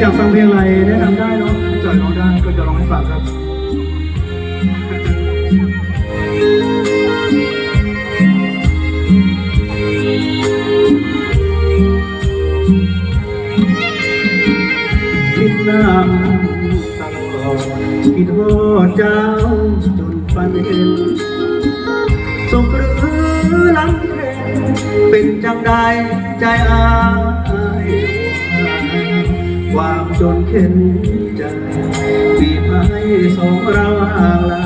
อยากฟังเพลงอะไรแนะนำได้เนาะจอยร้องได้ก็จะร้องให้ฟังครับคิดน้ำตลอดคิดโทษเจ้าจนฝันเห็นสุขหรือลังเพลเป็นจังใดใจอา จนเข็นใจบีบให้สองเราห่างลา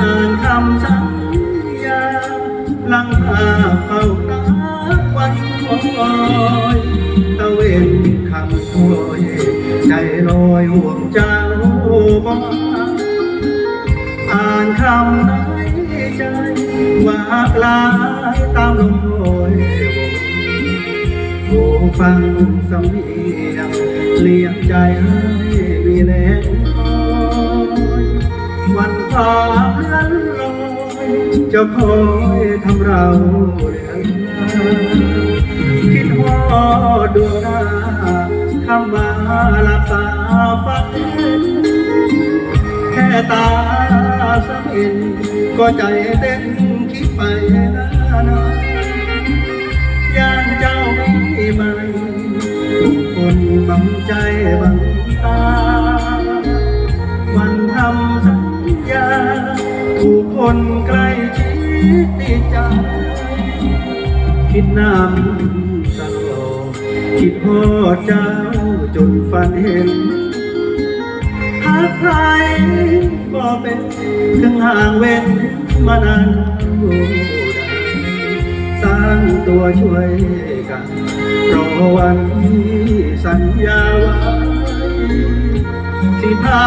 อ่านคำสัญญาลังพาเฝ้านับวันคอยตะเวนคำโอยใจลอยห่วงเจ้าบ้าอ่านคำในใจว่าลายตามลมโอย ฟังสำเนียงเลียงใจให้มีแรงคอยวันความเลื่อนลอยจะคอยทำเราเรียนคิดฮอดดวงหน้าคำว่าหลับตาฝันแค่ตาสังเห็นก็ใจเต้นคิดไปนา นบังใจบังตาวันทำสัญญาถูกคนใกล้ชิดติดใจ คิดน้ำตลอดคิดพ่อเจ้าจนฝันเห็นหากใครก็เป็นถึงห่างเว้นมานานโอางตัวช่วยกันรอวันที่สัญญาไว้สิพา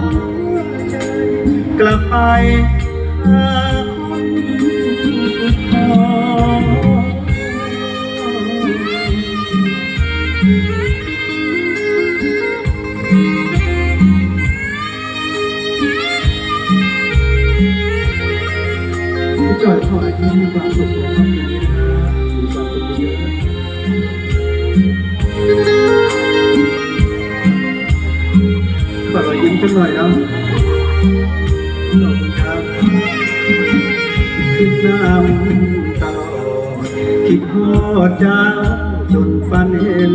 หัวใจกลับไปหาคนสุดท้อจอยขอให้ท่มีความสุขนะครับ หน่อยนะขอบคุณครับคิดน้ำตลอดคิดฮอดเจ้าจนฝันเห็น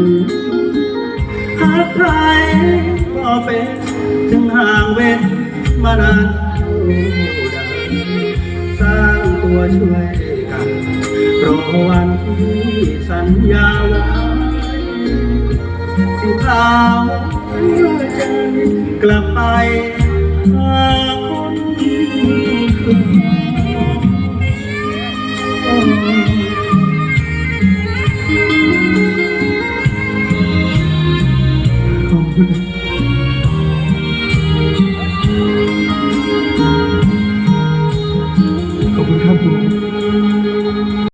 หากใครก็เป็นถึงห่างเว้นมานานเท่าใดสร้างตัวช่วยกันรอวันที่สัญญาไว้สิพาหัว กลับไปหา